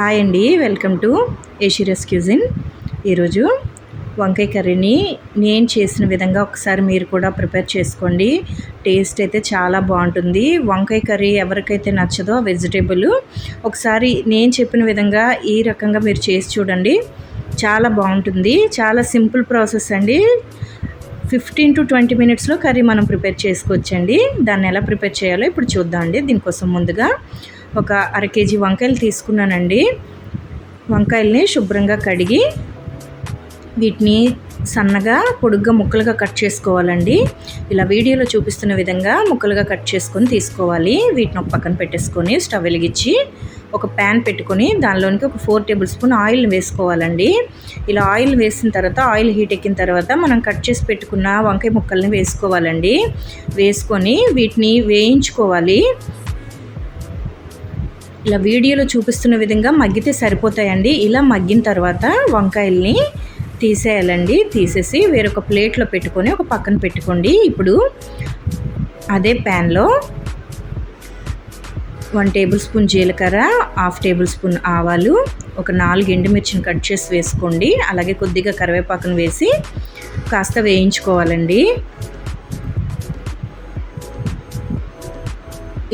Hi అండి welcome to ఏషిరస్ cuisine ఈరోజు వంకాయ కర్రీని నేను చేసిన విధంగా ఒకసారి మీరు కూడా ప్రిపేర్ చేసుకోండి. టేస్ట్ అయితే చాలా బాగుంటుంది. వంకాయ కర్రీ ఎవరికైతే నచ్చదో వెజిటేబుల్ ఒకసారి నేను చెప్పిన విధంగా ఈ రకంగా మీరు చేసి చూడండి. చాలా బాగుంటుంది. చాలా సింపుల్ ప్రాసెస్ అండి. ఫిఫ్టీన్ టు ట్వంటీ మినిట్స్లో కర్రీ మనం ప్రిపేర్ చేసుకోవచ్చండి. దాన్ని ఎలా ప్రిపేర్ చేయాలో ఇప్పుడు చూద్దాం అండి దీనికోసం ముందుగా ఒక అర కేజీ వంకాయలు తీసుకున్నానండి. వంకాయల్ని శుభ్రంగా కడిగి వీటిని సన్నగా పొడుగ్గా ముక్కలుగా కట్ చేసుకోవాలండి. ఇలా వీడియోలో చూపిస్తున్న విధంగా ముక్కలుగా కట్ చేసుకొని తీసుకోవాలి. వీటిని ఒక పక్కన పెట్టేసుకొని స్టవ్ వెలిగించి ఒక ప్యాన్ పెట్టుకొని దానిలోనికి ఒక ఫోర్ టేబుల్ స్పూన్ ఆయిల్ వేసుకోవాలండి. ఇలా ఆయిల్ వేసిన తర్వాత ఆయిల్ హీట్ ఎక్కిన తర్వాత మనం కట్ చేసి పెట్టుకున్న వంకాయ ముక్కల్ని వేసుకోవాలండి. వేసుకొని వీటిని వేయించుకోవాలి. ఇలా వీడియోలో చూపిస్తున్న విధంగా మగ్గితే సరిపోతాయండి. ఇలా మగ్గిన తర్వాత వంకాయల్ని తీసేయాలండి. తీసేసి వేరొక ప్లేట్లో పెట్టుకొని ఒక పక్కన పెట్టుకోండి. ఇప్పుడు అదే ప్యాన్లో వన్ టేబుల్ స్పూన్ జీలకర్ర హాఫ్ టేబుల్ స్పూన్ ఆవాలు ఒక నాలుగు ఎండుమిర్చిని కట్ చేసి వేసుకోండి. అలాగే కొద్దిగా కరివేపాకును వేసి కాస్త వేయించుకోవాలండి.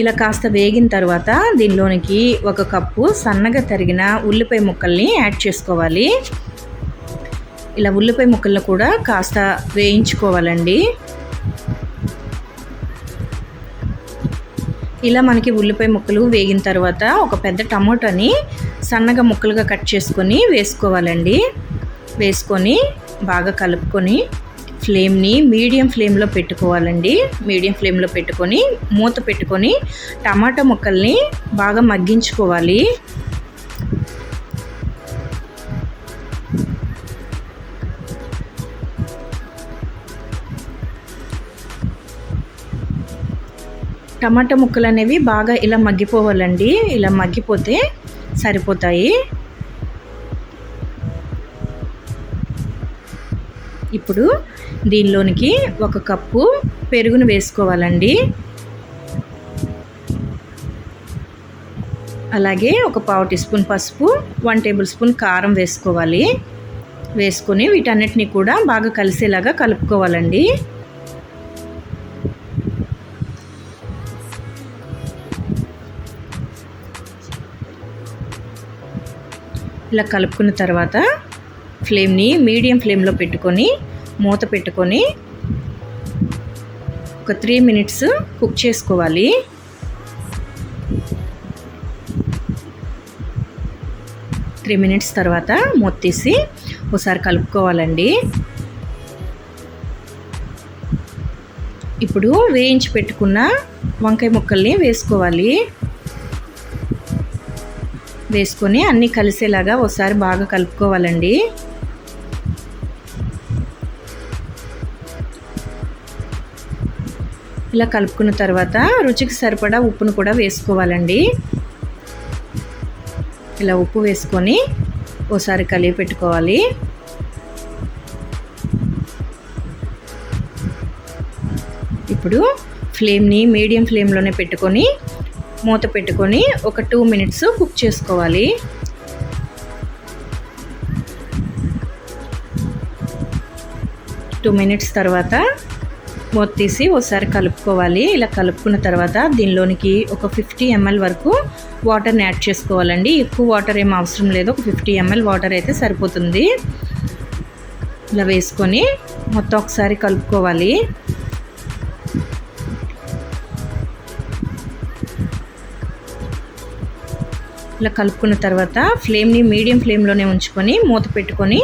ఇలా కాస్త వేగిన తర్వాత దీనిలోనికి ఒక కప్పు సన్నగా తరిగిన ఉల్లిపాయ ముక్కల్ని యాడ్ చేసుకోవాలి. ఇలా ఉల్లిపాయ ముక్కలను కూడా కాస్త వేయించుకోవాలండి. ఇలా మనకి ఉల్లిపాయ ముక్కలు వేగిన తర్వాత ఒక పెద్ద టమోటాని సన్నగా ముక్కలుగా కట్ చేసుకొని వేసుకోవాలండి. వేసుకొని బాగా కలుపుకొని ఫ్లేమ్ని మీడియం ఫ్లేమ్లో పెట్టుకోవాలండి. మీడియం ఫ్లేమ్లో పెట్టుకొని మూత పెట్టుకొని టమాటా ముక్కల్ని బాగా మగ్గించుకోవాలి. టమాటా ముక్కలు అనేవి బాగా ఇలా మగ్గిపోవాలండి. ఇలా మగ్గిపోతే సరిపోతాయి. ఇప్పుడు దీనిలోనికి ఒక కప్పు పెరుగును వేసుకోవాలండి. అలాగే ఒక పావు టీ స్పూన్ పసుపు వన్ టేబుల్ స్పూన్ కారం వేసుకోవాలి. వేసుకొని వీటన్నిటిని కూడా బాగా కలిసేలాగా కలుపుకోవాలండి. ఇలా కలుపుకున్న తర్వాత ఫ్లేమ్ని మీడియం ఫ్లేమ్లో పెట్టుకొని మూత పెట్టుకొని ఒక త్రీ మినిట్స్ కుక్ చేసుకోవాలి. త్రీ మినిట్స్ తర్వాత మూత తీసి ఒకసారి కలుపుకోవాలండి. ఇప్పుడు వేయించి పెట్టుకున్న వంకాయ ముక్కల్ని వేసుకోవాలి. వేసుకొని అన్నీ కలిసేలాగా ఒకసారి బాగా కలుపుకోవాలండి. ఇలా కలుపుకున్న తర్వాత రుచికి సరిపడా ఉప్పును కూడా వేసుకోవాలండి. ఇలా ఉప్పు వేసుకొని ఓసారి కలిపి పెట్టుకోవాలి. ఇప్పుడు ఫ్లేమ్ని మీడియం ఫ్లేమ్లోనే పెట్టుకొని మూత పెట్టుకొని ఒక టూ మినిట్స్ కుక్ చేసుకోవాలి. టూ మినిట్స్ తర్వాత మూత తీసి ఒకసారి కలుపుకోవాలి. ఇలా కలుపుకున్న తర్వాత దీనిలోనికి ఒక ఫిఫ్టీ ఎంఎల్ వరకు వాటర్ని యాడ్ చేసుకోవాలండి. ఎక్కువ వాటర్ ఏం అవసరం లేదు. ఒక ఫిఫ్టీ ఎంఎల్ వాటర్ అయితే సరిపోతుంది. ఇలా వేసుకొని మొత్తం ఒకసారి కలుపుకోవాలి. ఇలా కలుపుకున్న తర్వాత ఫ్లేమ్ని మీడియం ఫ్లేమ్లోనే ఉంచుకొని మూత పెట్టుకొని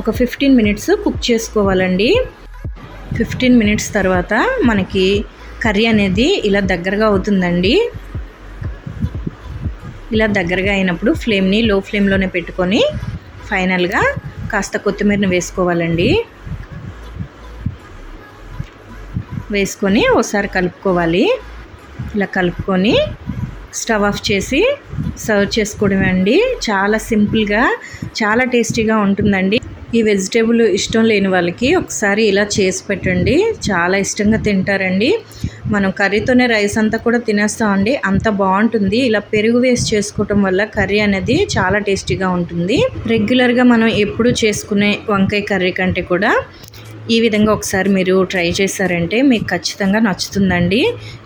ఒక ఫిఫ్టీన్ మినిట్స్ కుక్ చేసుకోవాలండి. ఫిఫ్టీన్ మినిట్స్ తర్వాత మనకి కర్రీ అనేది ఇలా దగ్గరగా అవుతుందండి. ఇలా దగ్గరగా అయినప్పుడు ఫ్లేమ్ని లో ఫ్లేమ్లోనే పెట్టుకొని ఫైనల్గా కాస్త కొత్తిమీరని వేసుకోవాలండి. వేసుకొని ఒకసారి కలుపుకోవాలి. ఇలా కలుపుకొని స్టవ్ ఆఫ్ చేసి సర్వ్ చేసుకోవడం అండి. చాలా సింపుల్గా చాలా టేస్టీగా ఉంటుందండి. ఈ వెజిటేబుల్ ఇష్టం లేని వాళ్ళకి ఒకసారి ఇలా చేసి పెట్టండి. చాలా ఇష్టంగా తింటారండి. మనం కర్రీతోనే రైస్ అంతా కూడా తినేస్తామండి అంత బాగుంటుంది. ఇలా పెరుగు వేసి చేసుకోవటం వల్ల కర్రీ అనేది చాలా టేస్టీగా ఉంటుంది. రెగ్యులర్గా మనం ఎప్పుడు చేసుకునే వంకాయ కర్రీ కంటే కూడా ఈ విధంగా ఒకసారి మీరు ట్రై చేశారంటే మీకు ఖచ్చితంగా నచ్చుతుందండి.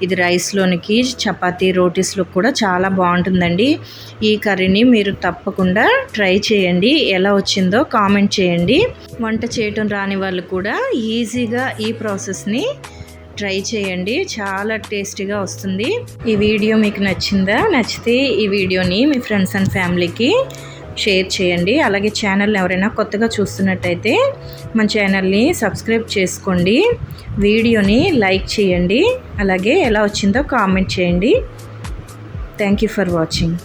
ఇది రైస్లోనికి చపాతీ రోటీస్లో కూడా చాలా బాగుంటుందండి. ఈ కర్రీని మీరు తప్పకుండా ట్రై చేయండి. ఎలా వచ్చిందో కామెంట్ చేయండి. వంట చేయటం రాని వాళ్ళు కూడా ఈజీగా ఈ ప్రాసెస్ని ట్రై చేయండి. చాలా టేస్టీగా వస్తుంది. ఈ వీడియో మీకు నచ్చిందా? నచ్చితే ఈ వీడియోని మీ ఫ్రెండ్స్ అండ్ ఫ్యామిలీకి షేర్ చేయండి. అలాగే ఛానల్ ఎవరైనా కొత్తగా చూస్తున్నట్టయితే మన ఛానల్ని సబ్స్క్రైబ్ చేసుకోండి. వీడియోని లైక్ చేయండి. అలాగే ఎలా వచ్చిందో కామెంట్ చేయండి. Thank you for watching.